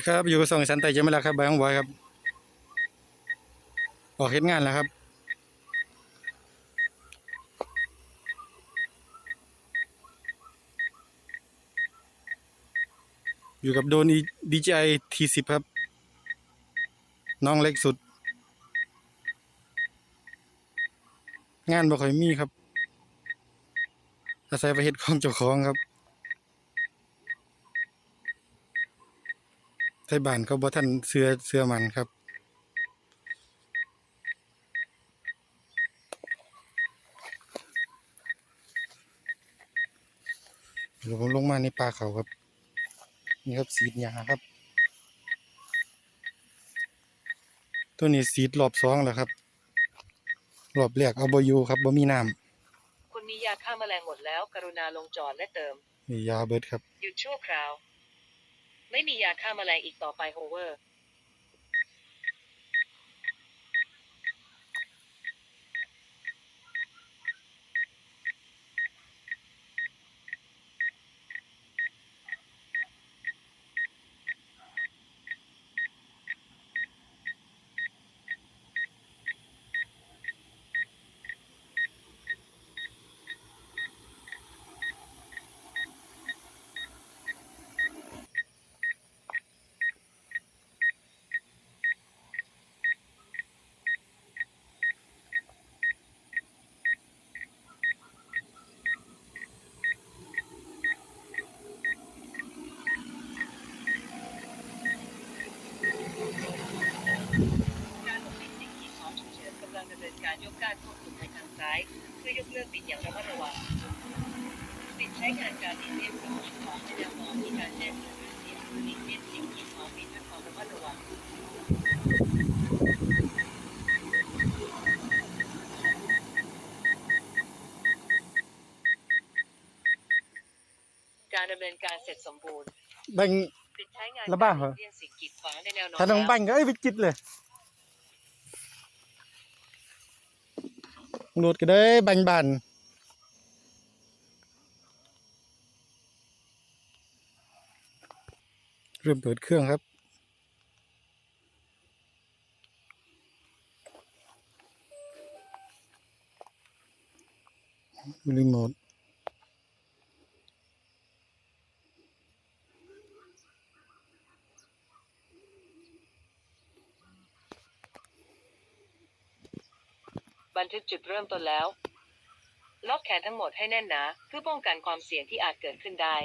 ครับอยู่กับสองสันไต่จะไม่ละครับใบของบอยครับออกเฮ็ดงานแล้วครับอยู่กับโดน DJI T10 ครับ น้องเล็กสุด งานบ่ค่อยมีครับอาศัยไปเฮ็ดของเจ้าของครับ ไทยบ้านเขาบ่ทันเสื้อเสื้อมันครับ เดี๋ยวผมลงมาในป่าเขาครับ นี่ครับสีดยาครับ ตัวนี้สีดรอบสองแล้วครับรอบแรกเอาบอยู่ครับบ่มีน้คุณมียาฆ่าแมลงหมดแล้ว กรุณาลงจอดและเติมำมียาเบิดครับหยุดชั่วคราว ไม่มียาฆ่าแมลงอีกต่อไปโฮเวอร์ลงบินสิ่งกีดขวางฉุกเฉินกำลังดำเนินการ ยกการควบคุมไปทางซ้ายเพื่อยกเลิกบินอย่างระมัดระวังปิดใช้งานการบินเลี่ยงสิ่งกีดขวางในแนวหนองมีการแจ้งเตือนด้วยเสียงหลีกเลี่ยงสิ่งกีดขวางบินด้วยความระมัดระวังการดำเนินการเสร็จสมบูรณ์แบ่งปิดใช้งานระบ้าเหรอเลี่ยงสิ่งกีดขวางในแนวนอน ถ้าน้องแล้วบังก็เอ้ยไปจิตเลย หลดก็ได้บังบันเริ่มเปิดเครื่องครับ รีโมท บันทึกจุดเริ่มต้นแล้ว ล็อกแขนทั้งหมดให้แน่นหนาเพื่อป้องกันความเสี่ยงที่อาจเกิดขึ้นได้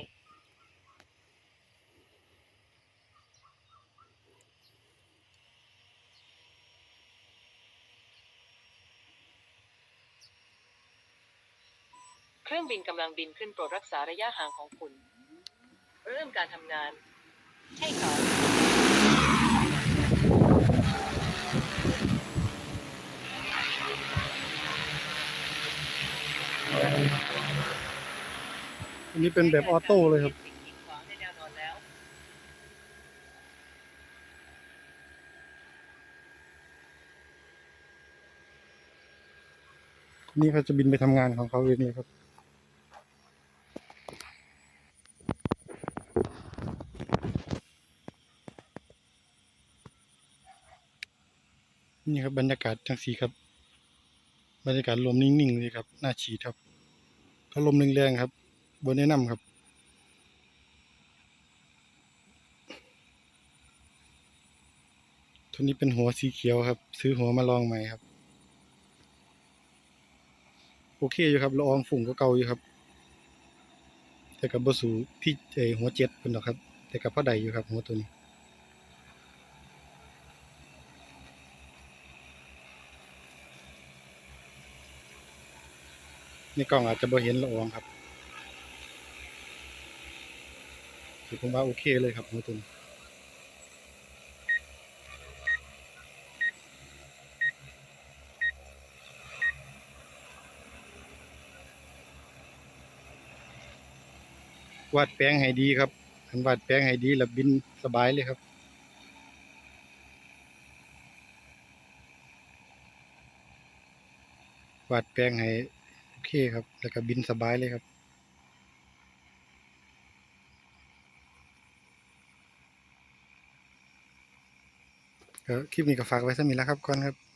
เครื่องบินกำลังบินขึ้นโปรดรักษาระยะห่างของคุณ เริ่มการทำงาน ให้เขา อันนี้เป็นแบบออโต้เลยครับ นี่เขาจะบินไปทำงานของเขาเองเลยครับนี่ครับบรรยากาศทั้งสีครับ บรรยากาศลมนิ่งๆเลยครับน่าฉีดครับถ้าลมแรงๆครับ บนแนะนำครับ ตัวนี้เป็นหัวสีเขียวครับ ซื้อหัวมาลองใหม่ครับ โอเคอยู่ครับละอองฝุ่งก็เก่าอยู่ครับ แต่กับบสูที่เออหัวเจ็ดเป็นหรอกครับ แต่กับพ่อใดอยู่ครับ หัวตัวนี้ในกล้องอาจจะบ่เห็นละอองครับ ถือผมว่าโอเคเลยครับหัวตัวนี้วาดแปลงให้ดีครับอันวาดแปลงให้ดีแล้วบินสบายเลยครับ วาดแปลงให้โอเคครับ แล้วก็บินสบายเลยครับ ก็คลิปนี้ก็ฝากไว้สมีแล้วครับก่อนครับ